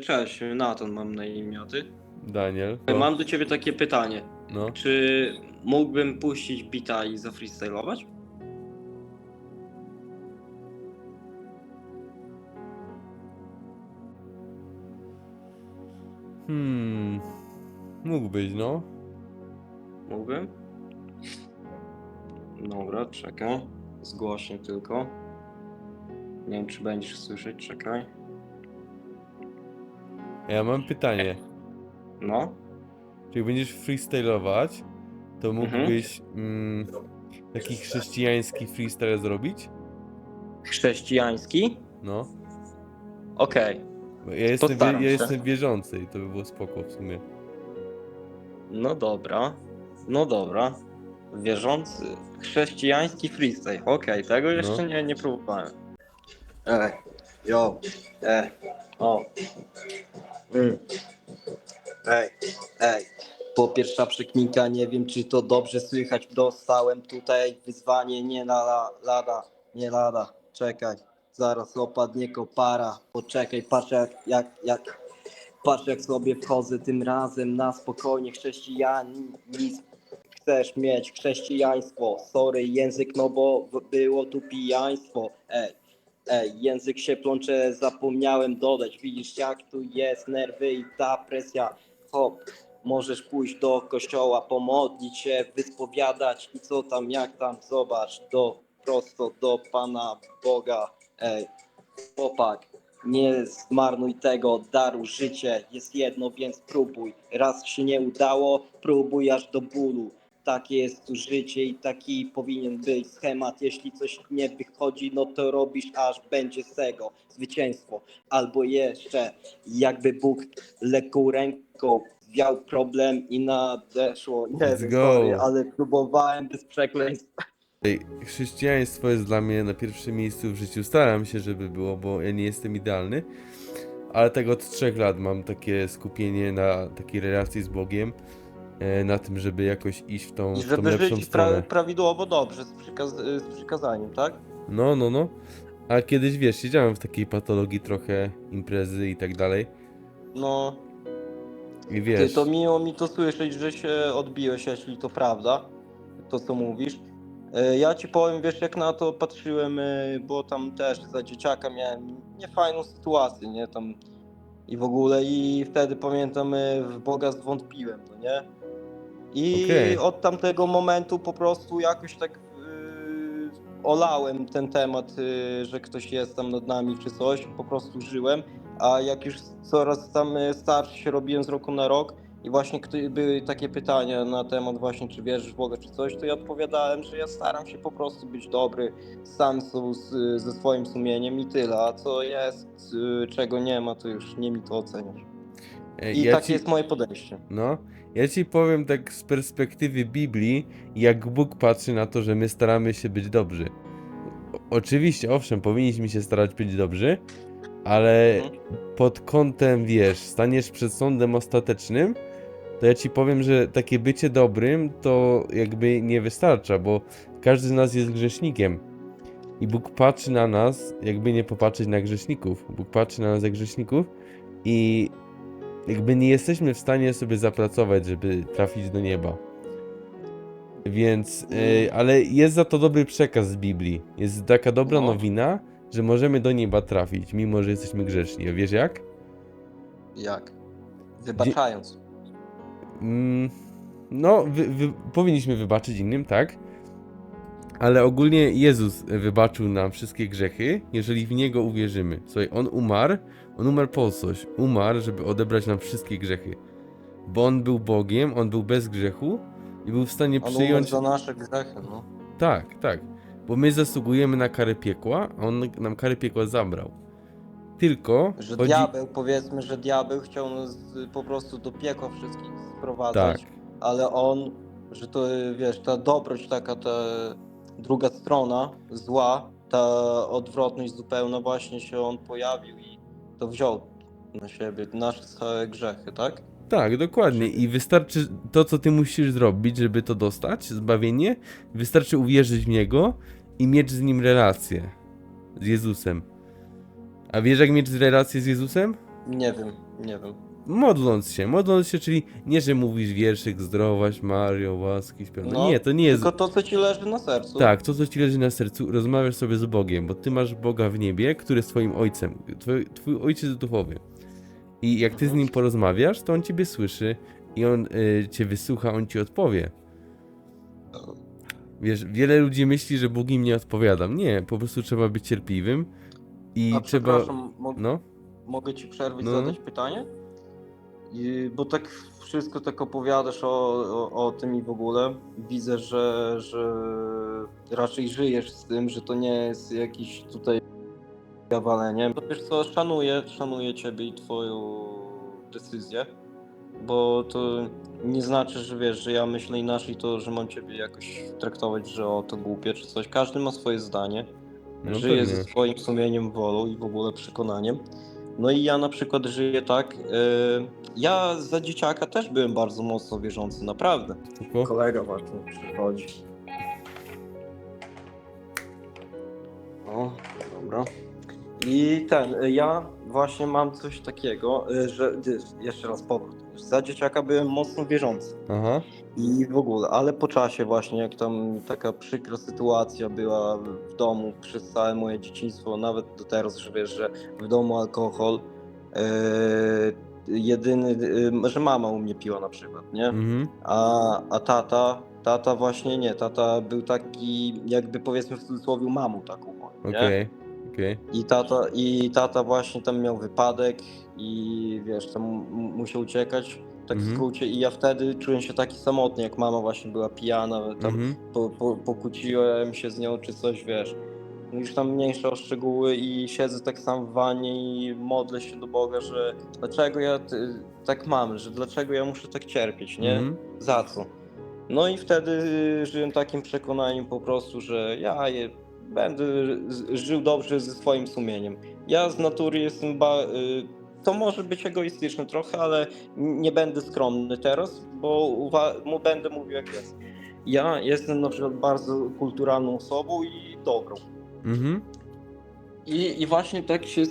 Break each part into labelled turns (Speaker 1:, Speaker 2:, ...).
Speaker 1: Cześć, Nathan mam na imię, a ty?
Speaker 2: Daniel. to-
Speaker 1: Mam do ciebie takie pytanie.
Speaker 2: No.
Speaker 1: Czy mógłbym puścić bita i zafreestylować?
Speaker 2: Hmm. Mógłbyś, no.
Speaker 1: Mógłbym? Dobra, czekaj. Zgłośnie tylko. Nie wiem, czy będziesz słyszeć, czekaj.
Speaker 2: Ja mam pytanie.
Speaker 1: No,
Speaker 2: Czy jak będziesz freestylować, to
Speaker 1: Mhm.
Speaker 2: mógłbyś mm, taki chrześcijański freestyle zrobić?
Speaker 1: chrześcijański?
Speaker 2: No.
Speaker 1: Okej,
Speaker 2: Bo ja jestem, wie,
Speaker 1: Postaram
Speaker 2: ja
Speaker 1: się.
Speaker 2: jestem wierzący i to by było spoko w sumie.
Speaker 1: no dobra. No dobra. Wierzący, chrześcijański freestyle. Okej, tego jeszcze
Speaker 2: No.
Speaker 1: nie, nie próbowałem. Ej, yo, ej, o. Ej, ej. Po pierwsza przekminka, nie wiem czy to dobrze słychać. Dostałem tutaj wyzwanie, nie lada, lada, nie lada. Czekaj, zaraz opadnie kopara. Poczekaj, patrz jak, jak, jak, patrz jak sobie wchodzę tym razem na spokojnie chrześcijanizm. Chcesz mieć chrześcijaństwo, sorry język, no bo było tu pijaństwo. Ej, ej, język się plącze, zapomniałem dodać. Widzisz jak tu jest nerwy i ta presja. Hop, możesz pójść do kościoła, pomodlić się, wyspowiadać i co tam, jak tam, zobacz, do, prosto do Pana Boga. Ej, chłopak, nie zmarnuj tego daru, życie jest jedno, więc próbuj. Raz się nie udało, próbuj aż do bólu. Takie jest życie i taki powinien być schemat. Jeśli coś nie wychodzi, no to robisz aż będzie z tego zwycięstwo. Albo jeszcze, jakby Bóg lekką ręką zwiał problem i nadeszło. Nie
Speaker 2: Let's
Speaker 1: wiem,
Speaker 2: go.
Speaker 1: sorry, ale próbowałem bez przekleństw.
Speaker 2: Ej, chrześcijaństwo jest dla mnie na pierwszym miejscu w życiu. Staram się, żeby było, bo ja nie jestem idealny. Ale tak od trzech lat mam takie skupienie na takiej relacji z Bogiem. E, Na tym, żeby jakoś iść w tą,
Speaker 1: I
Speaker 2: w tą
Speaker 1: żeby
Speaker 2: lepszą
Speaker 1: żyć
Speaker 2: stronę.
Speaker 1: pra- prawidłowo dobrze, z, przykaz z przykazaniem, tak?
Speaker 2: No, no, no. A kiedyś, wiesz, siedziałem w takiej patologii trochę, imprezy i tak dalej.
Speaker 1: No,
Speaker 2: I
Speaker 1: Ty,
Speaker 2: wiesz,
Speaker 1: to miło mi to słyszeć, że się odbiłeś, jeśli to prawda, to co mówisz. E, Ja ci powiem, wiesz, jak na to patrzyłem, e, bo tam też za dzieciaka miałem niefajną sytuację, nie, tam i w ogóle i wtedy pamiętam, e, w Boga zwątpiłem, no nie? I
Speaker 2: Okej.
Speaker 1: od tamtego momentu po prostu jakoś tak e, olałem ten temat, e, że ktoś jest tam nad nami czy coś, po prostu żyłem, a jak już coraz tam e, starszy się robiłem z roku na rok i właśnie były takie pytania na temat właśnie czy wierzysz w Boga czy coś, to ja odpowiadałem, że ja staram się po prostu być dobry sam z, ze swoim sumieniem i tyle, a co jest, e, czego nie ma, to już nie mi to oceniać.
Speaker 2: e,
Speaker 1: I
Speaker 2: ja
Speaker 1: takie
Speaker 2: ci,
Speaker 1: jest moje podejście.
Speaker 2: no, ja ci powiem tak z perspektywy Biblii, jak Bóg patrzy na to, że my staramy się być dobrzy. Oczywiście, owszem, powinniśmy się starać być dobrzy, ale
Speaker 1: Mhm.
Speaker 2: pod kątem, wiesz, staniesz przed sądem ostatecznym, to ja ci powiem, że takie bycie dobrym to jakby nie wystarcza, bo każdy z nas jest grzesznikiem. I Bóg patrzy na nas, jakby nie popatrzeć na grzeszników. Bóg patrzy na nas jak grzeszników i jakby nie jesteśmy w stanie sobie zapracować, żeby trafić do nieba. Więc, yy, ale jest za to dobry przekaz z Biblii. Jest taka dobra
Speaker 1: No.
Speaker 2: nowina, że możemy do nieba trafić, mimo że jesteśmy grzeszni. A wiesz jak?
Speaker 1: Jak? Wybaczając.
Speaker 2: Mm, no, wy, wy, powinniśmy wybaczyć innym, tak? Ale ogólnie Jezus wybaczył nam wszystkie grzechy, jeżeli w Niego uwierzymy. Słuchaj, On umarł, On umarł po coś. Umarł, żeby odebrać nam wszystkie grzechy. Bo On był Bogiem, On był bez grzechu i był w stanie
Speaker 1: On umarł
Speaker 2: przyjąć...
Speaker 1: za nasze grzechy, no.
Speaker 2: Tak, tak. Bo my zasługujemy na karę piekła, a On nam karę piekła zabrał. Tylko
Speaker 1: Że
Speaker 2: chodzi...
Speaker 1: diabeł, powiedzmy, że diabeł chciał nas po prostu do piekła wszystkich sprowadzać,
Speaker 2: Tak.
Speaker 1: ale on, że to y, wiesz, ta dobroć taka, ta druga strona zła, ta odwrotność zupełna właśnie się on pojawił i to wziął na siebie nasze całe grzechy, tak?
Speaker 2: Tak, dokładnie. I wystarczy to, co ty musisz zrobić, żeby to dostać, zbawienie. Wystarczy uwierzyć w Niego i mieć z Nim relację. Z Jezusem. A wiesz, jak mieć relację z Jezusem?
Speaker 1: Nie wiem, nie wiem.
Speaker 2: Modląc się, modląc się, czyli nie, że mówisz wierszyk zdrowaś, Mario, łaski, śpiewa.
Speaker 1: No,
Speaker 2: nie, to nie jest...
Speaker 1: Tylko to, co ci leży na sercu.
Speaker 2: Tak, to co ci leży na sercu, rozmawiasz sobie z Bogiem, bo ty masz Boga w niebie, który jest twoim ojcem, twój, twój ojciec duchowy. I jak ty z nim porozmawiasz, to on ciebie słyszy i on y, cię wysłucha, on ci odpowie. Wiesz, wiele ludzi myśli, że Bóg im nie odpowiada. Nie, po prostu trzeba być cierpliwym i
Speaker 1: A
Speaker 2: trzeba.
Speaker 1: mo-
Speaker 2: No,
Speaker 1: mogę ci przerwać,
Speaker 2: No.
Speaker 1: zadać pytanie? I, bo tak wszystko tak opowiadasz o, o, o tym i w ogóle. Widzę, że, że raczej żyjesz z tym, że to nie jest jakiś tutaj walenie. To wiesz co, szanuję, szanuję ciebie i twoją decyzję, bo to nie znaczy, że wiesz, że ja myślę inaczej, to że mam ciebie jakoś traktować, że o to głupie czy coś. Każdy ma swoje zdanie.
Speaker 2: no
Speaker 1: żyje
Speaker 2: pewnie.
Speaker 1: ze swoim sumieniem, wolą i w ogóle przekonaniem. No i ja na przykład żyję tak. Yy, ja za dzieciaka też byłem bardzo mocno wierzący, naprawdę. Kolega właśnie przychodzi. O, dobra. I ten, y, ja właśnie mam coś takiego, y, że y, jeszcze raz powrót. Za dzieciaka byłem mocno wierzący.
Speaker 2: Aha.
Speaker 1: I w ogóle, ale po czasie właśnie, jak tam taka przykra sytuacja była w domu przez całe moje dzieciństwo, nawet do teraz, że wiesz, że w domu alkohol, e, jedyny, e, że mama u mnie piła na przykład, nie?
Speaker 2: Mhm.
Speaker 1: A, a tata, tata właśnie nie, tata był taki jakby powiedzmy w cudzysłowie mamą taką nie?
Speaker 2: Okej. Okej.
Speaker 1: I tata, I tata właśnie tam miał wypadek i wiesz, tam musiał uciekać, tak w
Speaker 2: Mhm.
Speaker 1: skrócie. I ja wtedy czułem się taki samotny, jak mama właśnie była pijana, tam
Speaker 2: Mhm.
Speaker 1: po, po, pokłóciłem się z nią czy coś, wiesz. No Już tam mniejsze o szczegóły i siedzę tak sam w wanie i modlę się do Boga, że dlaczego ja ty, tak mam, że dlaczego ja muszę tak cierpieć, nie?
Speaker 2: Mhm.
Speaker 1: Za co? No i wtedy żyłem takim przekonaniem po prostu, że ja je, będę żył dobrze ze swoim sumieniem. Ja z natury jestem ba, y, to może być egoistyczne trochę, ale nie będę skromny teraz, bo mu będę mówił jak jest. Ja jestem na przykład bardzo kulturalną osobą i dobrą.
Speaker 2: Mhm.
Speaker 1: I, i właśnie tak się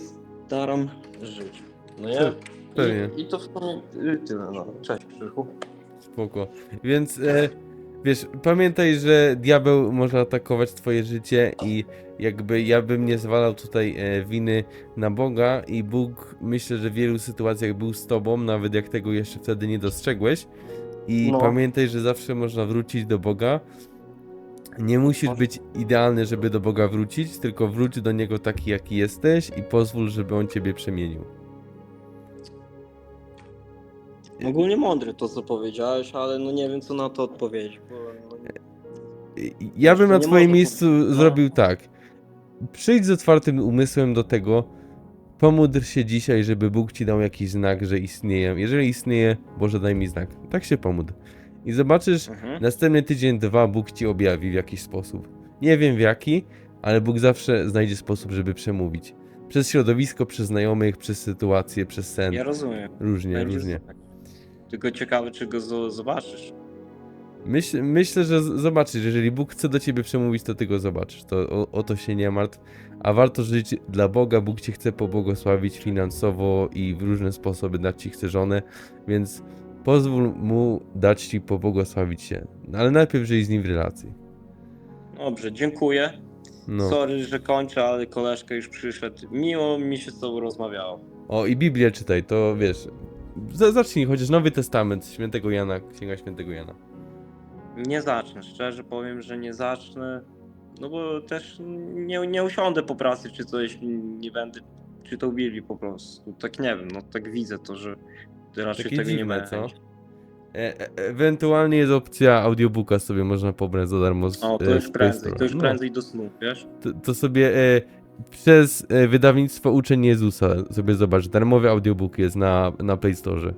Speaker 1: staram żyć. No nie?
Speaker 2: pewnie.
Speaker 1: I, I to w sumie tyle. No. Cześć Krzychu.
Speaker 2: Spoko. Więc e, wiesz, pamiętaj, że diabeł może atakować twoje życie i jakby ja bym nie zwalał tutaj e, winy na Boga i Bóg myślę, że w wielu sytuacjach był z tobą, nawet jak tego jeszcze wtedy nie dostrzegłeś. I
Speaker 1: No.
Speaker 2: pamiętaj, że zawsze można wrócić do Boga. Nie musisz
Speaker 1: Może-
Speaker 2: być idealny, żeby do Boga wrócić, tylko wróć do Niego taki, jaki jesteś i pozwól, żeby On ciebie przemienił.
Speaker 1: Ogólnie mądre to, co powiedziałeś, ale no nie wiem, co na to odpowiedzieć. Bo, no,
Speaker 2: Ja bym na
Speaker 1: nie
Speaker 2: twoim miejscu
Speaker 1: no.
Speaker 2: zrobił tak. Przyjdź z otwartym umysłem do tego, pomódl się dzisiaj, żeby Bóg ci dał jakiś znak, że istnieje. Jeżeli istnieje, Boże daj mi znak. Tak się pomódl. I zobaczysz,
Speaker 1: Mhm.
Speaker 2: następny tydzień, dwa Bóg ci objawi w jakiś sposób. Nie wiem w jaki, ale Bóg zawsze znajdzie sposób, żeby przemówić. Przez środowisko, przez znajomych, przez sytuację, przez sen.
Speaker 1: Ja rozumiem.
Speaker 2: Różnie, różnie.
Speaker 1: Tylko ciekawe, czy go zo- zobaczysz.
Speaker 2: Myśl, myślę, że z- zobaczysz, jeżeli Bóg chce do ciebie przemówić, to ty go zobaczysz. To o, o to się nie martw. A warto żyć dla Boga. Bóg cię chce pobłogosławić finansowo i w różne sposoby dać ci chce żonę, więc pozwól mu dać ci pobłogosławić się. No, Ale najpierw żyj z nim w relacji.
Speaker 1: Dobrze, dziękuję.
Speaker 2: No.
Speaker 1: Sorry, że kończę, ale koleżka już przyszedł. Miło mi się z tobą rozmawiało.
Speaker 2: O, i Biblię czytaj, to wiesz. Za- Zacznij chociaż Nowy Testament Świętego Jana, Księga Świętego Jana.
Speaker 1: Nie zacznę, szczerze powiem, że nie zacznę. No bo też nie, nie usiądę po pracy czy coś, nie będę czytał Biblii po prostu. Tak nie wiem, no tak widzę to, że raczej
Speaker 2: Takie
Speaker 1: tego nie
Speaker 2: dziwne,
Speaker 1: będzie.
Speaker 2: co? E, e, ewentualnie jest opcja audiobooka sobie można pobrać za darmo z
Speaker 1: O,
Speaker 2: e,
Speaker 1: to
Speaker 2: z
Speaker 1: już prędzej, to już
Speaker 2: No.
Speaker 1: prędzej do snu, wiesz?
Speaker 2: to, to sobie e, przez e, wydawnictwo Uczeń Jezusa sobie zobacz, darmowy audiobook jest na, na Play Store.